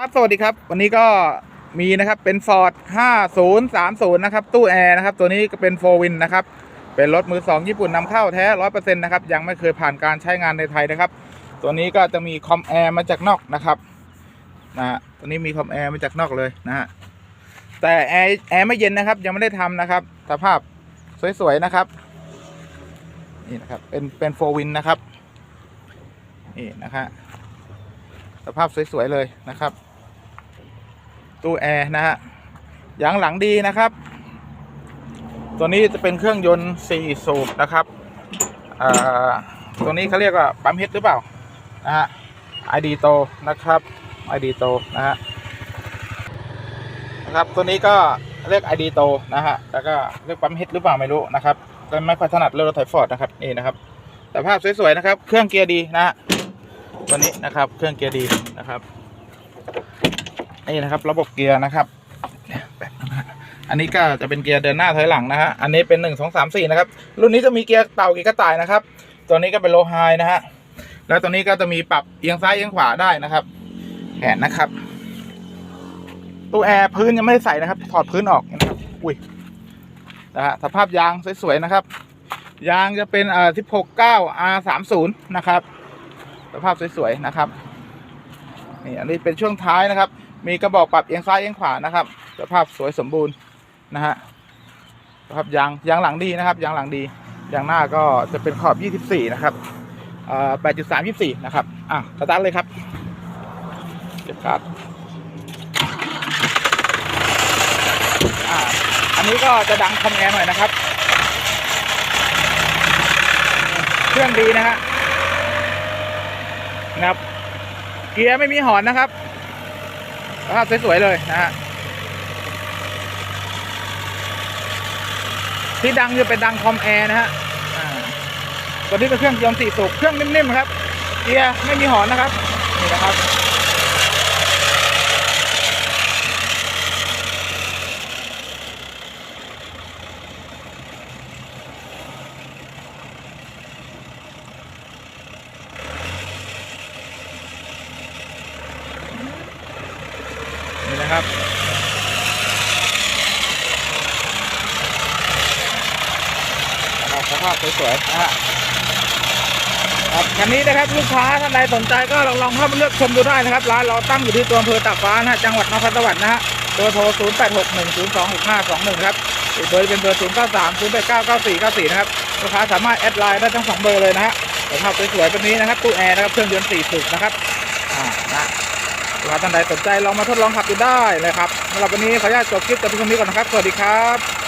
ครับสวัสดีครับ วันนี้ก็มีนะครับเป็น Ford 5030 นะครับ ตู้แอร์นะครับ ตัวนี้ก็เป็น4 Win นะครับ เป็นรถมือ 2 ญี่ปุ่นนำเข้าแท้ 100%นะครับ ยังไม่เคยผ่านการใช้งานในไทยนะครับ ตัวนี้ก็จะมีคอมแอร์มาจากนอกนะครับนะฮะตัวนี้มีคอมแอร์มาจากนอกเลยนะฮะแต่แอร์แอร์ไม่เย็นนะครับ ยังไม่ได้ทำนะครับสภาพสวยๆนะครับนี่นะครับเป็นเป็น4 Win นะครับนี่นะฮะสภาพสวยๆเลยนะครับ ตู้แอร์นะฮะยางหลังดีนะครับ ตัวนี้จะเป็นเครื่องยนต์4สูบนะครับอ่าตัวนี้เขาเรียกว่าปั๊มเฮดหรือเปล่านะฮะไอดีโตนะครับไอดีโตนะฮะนะครับตัวนี้ก็เรียกไอดีโตนะฮะแล้วก็เรียกปั๊มเฮดหรือเปล่าไม่รู้นะครับแต่ไม่ค่อยถนัดเรื่องรถไถฟอร์ดนะครับนี่นะครับแต่ภาพสวยๆนะครับ เครื่องเกียร์ดีนะฮะตัวนี้นะครับเครื่องเกียร์ดีนะครับ นี่นะครับ ระบบเกียร์นะครับแบบนะฮะอันนี้ก็จะเป็นเกียร์เดินหน้าถอยหลังนะฮะ อันนี้เป็นหนึ่งสองสามสี่นะครับ รุ่นนี้จะมีเกียร์เต่าเกียร์กระต่ายนะครับ ตัวนี้ก็เป็นโลไฮนะฮะ แล้วตัวนี้ก็จะมีปรับเอียงซ้ายเอียงขวาได้นะครับแขนนะครับตู้แอร์พื้นยังไม่ได้ใส่นะครับ ถอดพื้นออกนะครับ อุ้ย นะฮะ สภาพยางสวยๆนะครับ ยางจะเป็นเอ่อสิบหกเก้า R สามศูนย์นะครับ สภาพสวยๆนะครับ นี่อันนี้เป็นช่วงท้ายนะครับ มีกระบอกปรับเอียงซ้ายเอียงขวานะครับ สภาพสวยสมบูรณ์นะฮะสภาพยางยางหลังดีนะครับยางหลังดียางหน้าก็จะเป็นขอบ 24 นะครับเอ่อ8.3 24นะครับ อะสตาร์ทเลยครับเก็บการ์ดอ่าอันนี้ก็จะดังคอมแอร์หน่อยนะครับ เครื่องดีนะฮะนะครับ เกียร์ไม่มีหอนนะครับ ภาพสวยๆเลยนะฮะที่ดังจะเป็นดังคอมแอร์นะฮะตัวนี้เป็นเครื่องยนต์สี่สูบเครื่องนิ่มๆครับเกียร์ไม่มีหอนนะครับนี่นะครับ นี่นะครับนะครับ สภาพสวยๆนะฮะครับคันนี้นะครับลูกค้าท่านใดสนใจก็ลองลองเข้ามาเลือกชมดูได้นะครับ ร้านเราตั้งอยู่ที่ตัวอำเภอตากฟ้านะฮะจังหวัดนครสวรรค์นะฮะเบอร์โทร 0 8 6 1 0 2 6 5 2 1 ครับอีกเบอร์เป็นเบอร์ 0 9 3 0 8 9 9 4 9 4 นะครับ ลูกค้าสามารถแอดไลน์ได้ทั้งสองเบอร์เลยนะฮะสภาพสวยๆแบบนี้นะครับตู้แอร์นะครับเครื่องยนต์สี่สูบนะครับอ่านะลูกค้า ท่านใดสนใจลองมาทดลองขับดูได้เลยครับสำหรับวันนี้ขออนุญาตจบคลิปแต่เพียงเท่านี้ก่อนนะครับ สวัสดีครับ